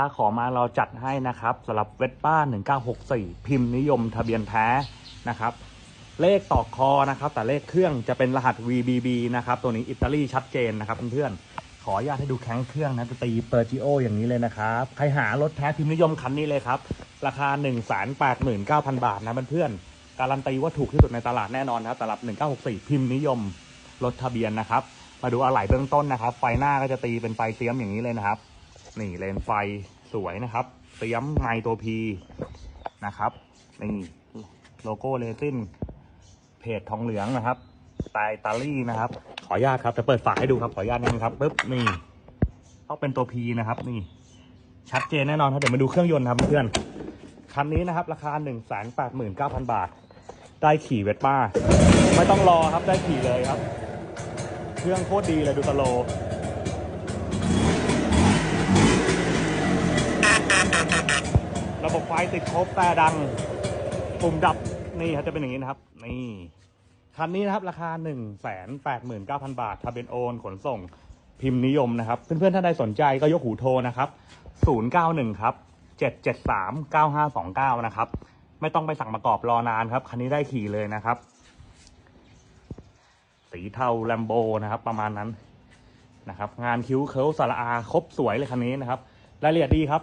ถ้าขอมาเราจัดให้นะครับสำหรับเวสป้า 1964 พิมพ์นิยมทะเบียนแท้นะครับ เลขต่อคอนะครับ แต่เลขเครื่องจะเป็นรหัส VBB นะครับ ตัวนี้อิตาลีชัดเจนนะครับเพื่อนๆขออนุญาตให้ดูแข้งเครื่องนะจะตีเปอร์จิโออย่างนี้เลยนะครับใครหารถแท้พิมพ์นิยมคันนี้เลยครับ ราคา 189,000 บาทนะเพื่อนๆการันตีว่าถูกที่สุดในตลาดแน่นอนครับสำหรับ 1964 พิมพ์นิยมรถทะเบียนนะครับ มาดูอะไหล่เบื้องต้นนะครับ ไฟหน้าก็จะตีเป็นไฟเตียมอย่างนี้เลยนะครับ นี่เลนไฟสวยนะครับ เตรียมไมตัว P นะครับ นี่โลโก้เลซินเพจทองเหลืองนะครับไตล์อิตาลี่นะครับ ขออนุญาตครับจะเปิดฝาให้ดูครับ ขออนุญาตนะครับปึ๊บนี่ต้องเป็นตัว P นะครับ นี่ ชัดเจนแน่นอนครับเดี๋ยวมาดูเครื่องยนต์ครับเพื่อนคันนี้นะครับ ราคา 1 8 9 0 0 0 บาท ได้ขี่เวทป้า ไม่ต้องรอครับได้ขี่เลยครับ เครื่องโคตรดีเลยดูสโล ระบบไฟติดครบแต่ดังปุ่มดับนี่ครับจะเป็นอย่างนี้นะครับ นี่คันนี้นะครับราคา 1 8 9 0 0 0 บาททะเบียนโอน ขนส่งพิมพ์นิยมนะครับเพื่อนๆท่านใดสนใจก็ยกหูโทรนะครับ 091 ครับ 773 9529 นะครับ ไม่ต้องไปสั่งประกอบรอนานครับ คันนี้ได้ขี่เลยนะครับ สีเทาแลมโบนะครับ ประมาณนั้นนะครับ งานคิ้วเคิลสาระอาครบสวยเลยคันนี้นะครับ รายละเอียดดีครับ